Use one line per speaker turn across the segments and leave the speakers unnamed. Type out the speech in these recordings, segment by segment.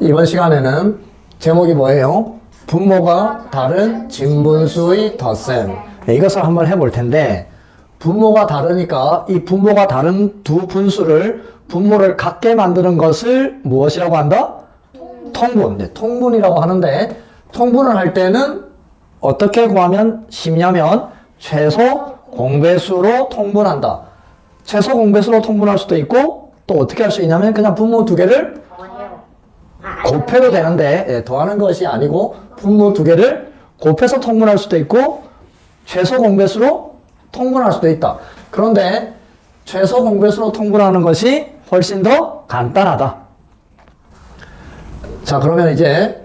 이번 시간에는 제목이 뭐예요? 분모가 다른 진분수의 덧셈. 네, 이것을 한번 해볼 텐데, 분모가 다르니까 이 분모가 다른 두 분수를 분모를 같게 만드는 것을 무엇이라고 한다? 통분. 네, 통분이라고 하는데, 통분을 할 때는 어떻게 구하면 쉽냐면 최소 공배수로 통분한다. 최소 공배수로 통분할 수도 있고 또 어떻게 할 수 있냐면 그냥 분모 두 개를 곱해도 되는데 예, 더하는 것이 아니고 분모 두 개를 곱해서 통분할 수도 있고 최소 공배수로 통분할 수도 있다. 그런데 최소 공배수로 통분하는 것이 훨씬 더 간단하다. 자 그러면 이제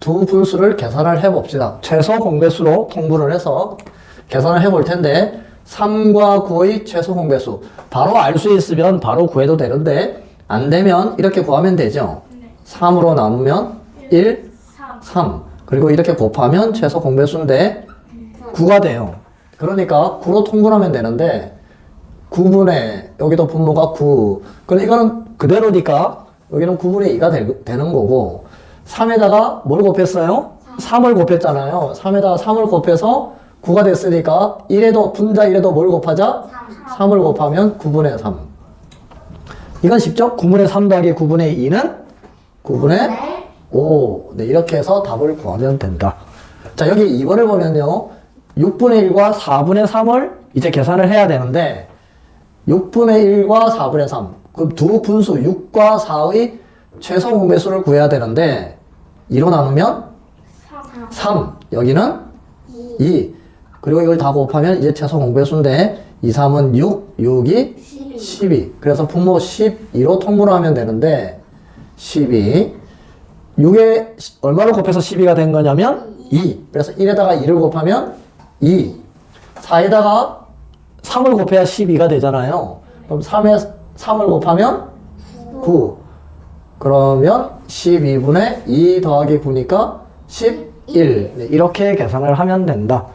두 분수를 계산을 해 봅시다. 최소 공배수로 통분을 해서 계산을 해 볼 텐데 3과 9의 최소 공배수 바로 알 수 있으면 바로 구해도 되는데 안 되면 이렇게 구하면 되죠. 3으로 나누면 1, 3 그리고 이렇게 곱하면 최소 공배수인데 9가 돼요. 그러니까 9로 통분하면 되는데 9분의 여기도 분모가 9 그럼 이거는 그대로니까 여기는 9분의 2가 되, 는 거고 3에다가 뭘 곱했어요? 3 을 곱했잖아요 3에다가 3을 곱해서 9가 됐으니까 1에도 분자 1에도 뭘 곱하자? 3 을 곱하면 9분의 3 이건 쉽죠? 9분의 3 더하기 9분의 2는 9분의 5 네, 이렇게 해서 답을 구하면 된다 자 여기 2번을 보면요 6분의 1과 4분의 3을 이제 계산을 해야 되는데 6분의 1과 4분의 3. 그럼 두 분수 6과 4의 최소 공배수를 구해야 되는데 2로 나누면 3. 여기는 2. 그리고 이걸 다 곱하면 이제 최소 공배수인데 2, 3은 6, 6이 12. 그래서 분모 12로 통분하면 되는데 12. 6에 얼마를 곱해서 12가 된 거냐면 2. 그래서 1에다가 2를 곱하면 2. 4에다가 3을 곱해야 12가 되잖아요. 그럼 3에 3을 곱하면 9. 그러면 12분의 2 더하기 9니까 11. 네, 이렇게 계산을 하면 된다.